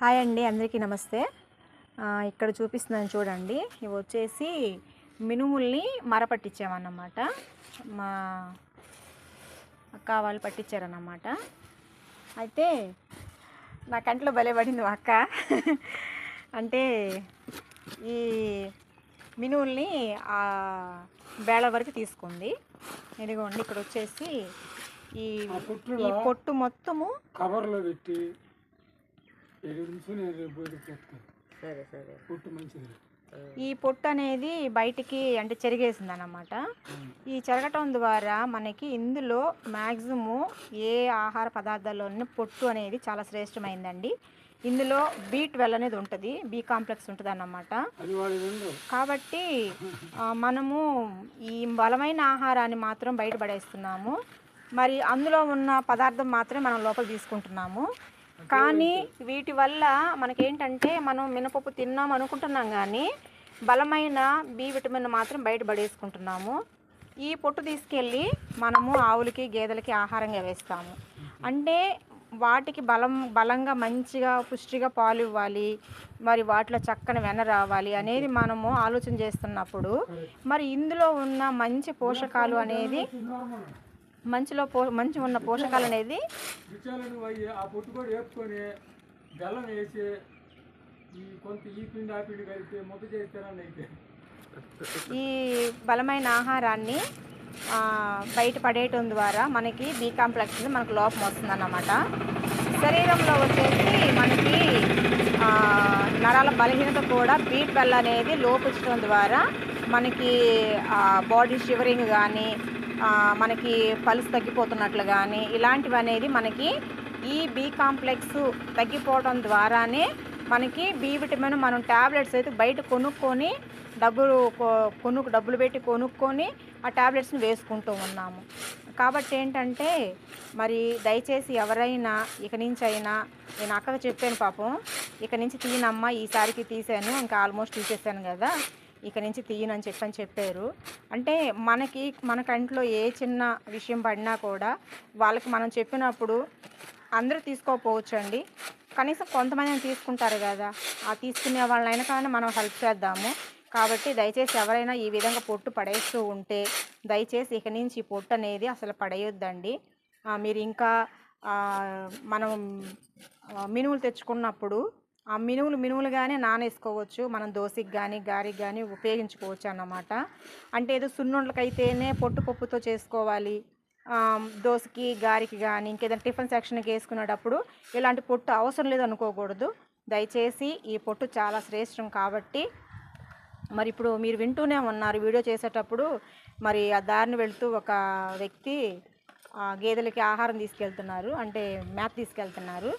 Hi అండి అందరికీ నమస్తే. ఇక్కడ చూపిస్తున్నాను చూడండి. ఇవి వచ్చేసి మినుముల్ని మర పట్టించామన్నమాట మా అక్క వాళ్ళు పట్టించారన్నమాట అయితే నా కంట్లో భలే పడింది మా అక్క. అంటే ఈ మినుముల్ని ఆ బేళ వరకు తీసుకుంది. ఇదిగోండి ఇక్కడ వచ్చేసి ఈ పొట్టు మొత్తము కవర్లో పెట్టి ఏడు నిమిషం నేను రేపు బయటకు తెస్తాను సరే సరే. పుట్టు మంచిది ఈ పొట్టు అనేది బయటికి అంటే చెరిగేసింది అన్నమాట ఈ చెరగటం ద్వారా మనకి ఇందులో మ్యాక్సిమం ఏ ఆహార పదార్థాల్లోని పొట్టు అనేది చాలా శ్రేష్టమైందండి. ఇందులో బీ ట్వెల్వ్ అనేది ఉంటుంది బీ కాంప్లెక్స్ ఉంటుంది అన్నమాట కాబట్టి మనము ఈ బలమైన ఆహారాన్ని మాత్రం బయట పడేస్తున్నాము. మరి అందులో ఉన్న పదార్థం మాత్రమే మనం లోపల తీసుకుంటున్నాము. కానీ వీటి వల్ల మనకేంటంటే మనం మినపప్పు తిన్నాం అనుకుంటున్నాం కానీ బలమైన బి విటమిన్ మాత్రం బయట పడేసుకుంటున్నాము. ఈ పొట్టు తీసుకెళ్ళి మనము ఆవులకి గేదెలకి ఆహారంగా వేస్తాము. అంటే వాటికి బలం బలంగా మంచిగా పుష్టిగా పాలు ఇవ్వాలి మరి వాటిలో చక్కని వెన రావాలి అనేది మనము ఆలోచన చేస్తున్నప్పుడు మరి ఇందులో ఉన్న మంచి పోషకాలు అనేది మంచిలో పో మంచి ఉన్న పోషకాలు అనేది విచాలను అయ్యి ఆ పొట్టు కూడా వేపుకొని బెల్లం వేసి ఈ కొంత ఈ పిండి ఆ పిండి కలిపి ముద్ద చేస్తారని అయితే. ఈ బలమైన ఆహారాన్ని బయట పడేయటం ద్వారా మనకి బీ కాంప్లెక్స్ మనకు లోపం వస్తుందన్నమాట. శరీరంలో వచ్చేసి మనకి నరాల బలహీనత కూడా బీ ట్వెల్ అనేది లోపించడం ద్వారా మనకి బాడీ షివరింగ్ కానీ మనకి పల్స్ తగ్గిపోతున్నట్లు కానీ ఇలాంటివి అనేది మనకి ఈ బీ కాంప్లెక్స్ తగ్గిపోవడం ద్వారానే మనకి బి విటమిన్ మనం ట్యాబ్లెట్స్ అయితే బయట కొనుక్కొని డబ్బులు కొ- డబ్బులు పెట్టి కొనుక్కొని ఆ ట్యాబ్లెట్స్ని వేసుకుంటూ ఉన్నాము. కాబట్టి ఏంటంటే మరి దయచేసి ఎవరైనా ఇక నుంచి అయినా నేను అక్కకు చెప్పాను పాపం ఇక నుంచి తీనమ్మా ఈసారికి తీసాను ఇంకా ఆల్మోస్ట్ తీసేసాను కదా. ఇక నుంచి తీయనని చెప్పని చెప్పారు. అంటే మనకి మన కంట్లో ఏ చిన్న విషయం పడినా కూడా వాళ్ళకి మనం చెప్పినప్పుడు అందరూ తీసుకోకపోవచ్చు అండి కనీసం కొంతమంది తీసుకుంటారు కదా ఆ తీసుకునే వాళ్ళైనా కానీ మనం హెల్ప్ చేద్దాము. కాబట్టి దయచేసి ఎవరైనా ఈ విధంగా పొట్టు పడేస్తూ ఉంటే దయచేసి ఇక నుంచి పొట్టు అనేది అసలు పడేయొద్దండి. మీరు ఇంకా మనం మినుములు తెచ్చుకున్నప్పుడు ఆ మినుములు మినుములుగానే నానేసుకోవచ్చు. మనం దోశకి కానీ గారికి కానీ ఉపయోగించుకోవచ్చు అన్నమాట. అంటే ఏదో సున్నుండ్లకైతేనే పొట్టు పప్పుతో చేసుకోవాలి. దోశకి గారికి కానీ ఇంకేదైనా టిఫిన్ సెక్షన్కి వేసుకునేటప్పుడు ఇలాంటి పొట్టు అవసరం లేదు అనుకోకూడదు. దయచేసి ఈ పొట్టు చాలా శ్రేష్టం కాబట్టి మరి ఇప్పుడు మీరు వింటూనే ఉన్నారు. వీడియో చేసేటప్పుడు మరి ఆ దారిని వెళుతూ ఒక వ్యక్తి ఆ, గేదెలకి ఆహారం తీసుకెళ్తున్నారు. అంటే మ్యాప్ తీసుకెళ్తున్నారు.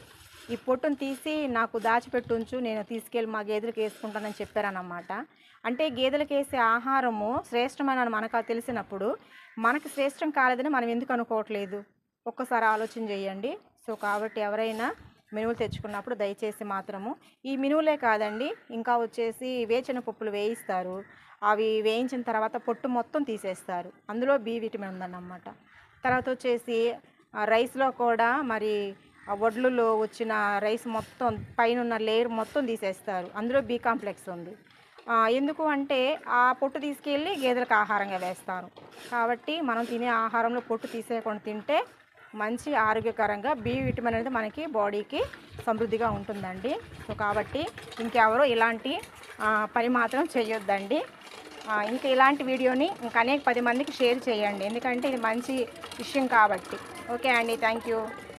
ఈ పొట్టును తీసి నాకు దాచిపెట్టుంచు నేను తీసుకెళ్ళి మా గేదెలకు వేసుకుంటానని చెప్పారనమాట అంటే గేదెలకు వేసే ఆహారము శ్రేష్టమైన మనకు తెలిసినప్పుడు మనకు శ్రేష్టం కాలేదని మనం ఎందుకు అనుకోవట్లేదు? ఒక్కసారి ఆలోచన చేయండి. సో కాబట్టి ఎవరైనా మినువులు తెచ్చుకున్నప్పుడు దయచేసి మాత్రము ఈ మినువులే కాదండి ఇంకా వచ్చేసి వేచిన పప్పులు వేయిస్తారు. అవి వేయించిన తర్వాత పొట్టు మొత్తం తీసేస్తారు. అందులో బి విటమిన్ ఉందన్నమాట. తర్వాత వచ్చేసి రైస్లో కూడా మరి వడ్లులో వచ్చిన రైస్ మొత్తం పైన ఉన్న లేయర్ మొత్తం తీసేస్తారు. అందులో బి కాంప్లెక్స్ ఉంది. ఎందుకు అంటే ఆ పొట్టు తీసుకెళ్ళి గేదెలకు ఆహారంగా వేస్తారు. కాబట్టి మనం తినే ఆహారంలో పొట్టు తీసేయకుండా తింటే మంచి ఆరోగ్యకరంగా బి విటమిన్ అనేది మనకి బాడీకి సమృద్ధిగా ఉంటుందండి. సో కాబట్టి ఇంకెవరో ఇలాంటి పని మాత్రం చేయొద్దండి. ఇంకా ఇలాంటి వీడియోని ఇంకా అనేక పది మందికి షేర్ చేయండి. ఎందుకంటే ఇది మంచి విషయం కాబట్టి. ఓకే అండి. Thank you.